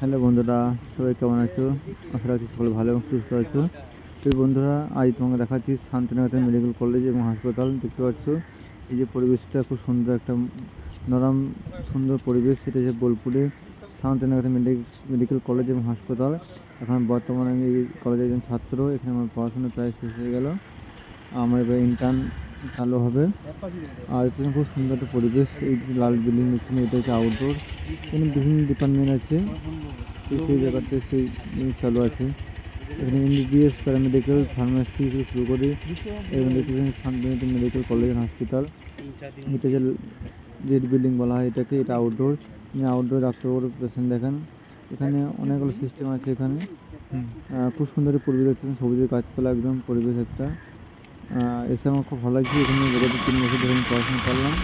Hello বন্ধুরা, সবাই কেমন আছো? আশা রাখছি সকলে ভালো এবং সুস্থ আছো। তো বন্ধুরা, আজ তোমাকে দেখাচ্ছি শান্তিনিকেতন মেডিকেল কলেজ এবং হাসপাতাল, দেখতে পাচ্ছ? এই যে পরিবেশটা খুব সুন্দর একটা, নরম, সুন্দর পরিবেশ। সেটা হচ্ছে বোলপুরে শান্তিনিকেতন মেডিকেল কলেজ এবং হাসপাতাল। এখন বর্তমানে আমি এই কলেজের একজন ছাত্র, এখানে আমার পড়াশোনা প্রায় শেষ হয়ে গেল। আমার এবার ইন্টার্ন ভালো হবে। আর এটা খুব সুন্দর একটা পরিবেশ। এই যে লাল বিল্ডিং দেখছেন, এটা হচ্ছে আউটডোর এখানে বিভিন্ন ডিপার্টমেন্ট আছে। সেই জায়গাতে সেই জিনিস চালু আছে। এখানে এমবিবিএস প্যারামেডিক্যাল ফার্মাসি থেকে শুরু করে এবং দেখতেছেন Santiniketan medical college and hospital এটা যে রেড বিল্ডিং বলা হয় এটাকে এটা আউটডোর আউটডোর ডাক্তারবাবু পেশেন্ট দেখেন। এখানে অনেকগুলো সিস্টেম আছে এখানে। খুব সুন্দর পরিবেশ দেখছেন সবুজের গাছপালা একদম পরিবেশ একটা। এসে আমার খুব ভালো লাগছে এখানে তিন বছর ধরে আমি পড়াশোনা করলাম।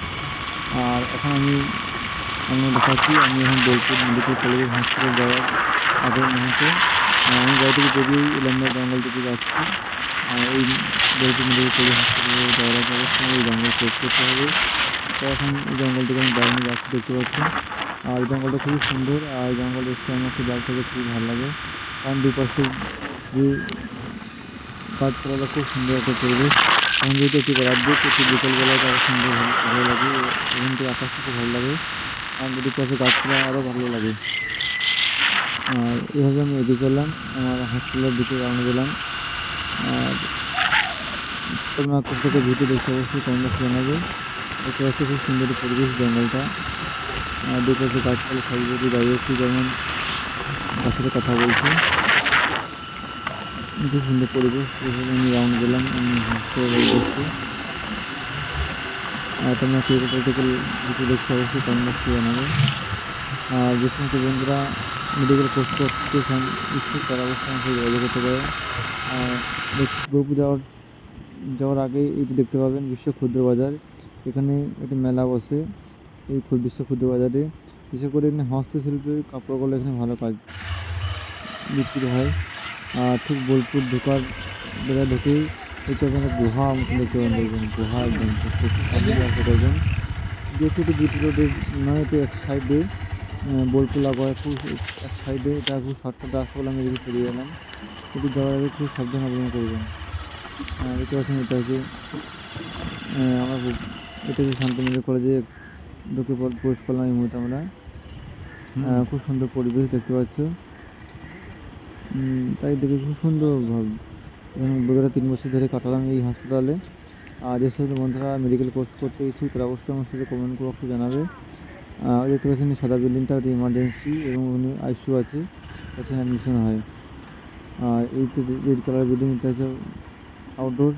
আর এখন আমি আমি দেখাচ্ছি আমি এখন বোলপুর মেডিকেল কলেজের হসপিটাল যাওয়ার আগের মুহূর্তে আহ, আমি বাড়ি থেকে বেরিয়ে এলামবাগ জঙ্গল থেকে যাচ্ছি আর এই বোলপুর মেডিকেল কলেজ হসপিটালে যাওয়ার আগে অবশ্যই এই জঙ্গল ক্রস করতে হবে তো এখন এই জঙ্গল থেকে আমি বাইরে নিয়ে যাচ্ছি দেখতে পাচ্ছি আর এই জঙ্গলটা খুবই সুন্দর আর এই জঙ্গল এসে আমার খুব বাইরে থেকে খুবই ভালো লাগে কারণ দুপাশে যে গাছপালা খুব সুন্দর একটা পরিবেশ এখন যেহেতু একটু রাত দিক একটু বিকেলবেলায় তার সুন্দর ভালো ভালো লাগে এখান থেকে আকাশটা খুব ভালো লাগে আর যদি পাশে গাছপালা আরও ভালো লাগে। আর এভাবে আমি এগিয়ে চললাম আমার হাসপাতালের দিকে রওনা দিলাম। আর তোমরা কোথাও ভিডিও দেখতে অবশ্যই তোমরা জানাবে। এটা হচ্ছে খুব সুন্দর পরিবেশ জঙ্গলটা। আর দুপাশে গাছপালা সাইডে দাঁড়িয়ে একটু যেমন সাথে কথা বলছি। খুব সুন্দর পরিবেশ, এভাবে আমি রাউন্ড দিলাম। আমি হসপিটালে দেখছি তোমরা কোথাও থেকে দেখতে অবশ্যই একটু জানাবে। আর যে সমস্ত বন্ধুরা মেডিকেল কোর্স করতে চান, ইচ্ছুক, তারা অবশ্যই আমাকে যোগাযোগ করতে পারে। আর গরুপুর যাওয়ার যাওয়ার আগে এইটি দেখতে পাবেন বিশ্ব ক্ষুদ্র বাজার। এখানে একটি মেলা বসে এই বিশ্ব ক্ষুদ্র বাজারে। বিশেষ করে এখানে হস্তশিল্পের কাপড়গুলো এখানে ভালো কাজ বিক্রি হয়। আর ঠিক বোলপুর ঢোকার বেলা ঢুকেই একটু এখানে গুহা দেখতে পাবেন দেখবেন গুহা একদম আসতে পারবেন যেহেতু এটি জিটি রোডের নয় একটু এক সাইডে বোলপুর লাগোয়া খুব এক সাইডে এটা খুব শর্টকাট রাস্তা বলে আমি এদিকে ফিরে গেলাম। এটি যাওয়ার আগে খুব সাবধান অবলম্বন করবেন দেখতে পাচ্ছেন এটা হচ্ছে আহ, আমার এটা হচ্ছে শান্তিনিকেতন কলেজে ঢুকে পর- প্রবেশ করলাম এই মুহূর্তে আমরা। খুব সুন্দর পরিবেশ দেখতে পাচ্ছ। তাই দেখে খুব সুন্দর এখানে বিগত তিন বছর ধরে কাটালাম এই হাসপাতালে। আর যে সকল বন্ধুরা মেডিকেল কোর্স করতে ইচ্ছুক তারা অবশ্যই আমার সাথে কমেন্ট বক্সে জানাবে দেখতে পাচ্ছেন সাদা বিল্ডিংটা একটা ইমার্জেন্সি এবং আইসিউ আছে। এখানে অ্যাডমিশন হয়। আর এই তো রেড কালার বিল্ডিং এটা হচ্ছে আউটডোর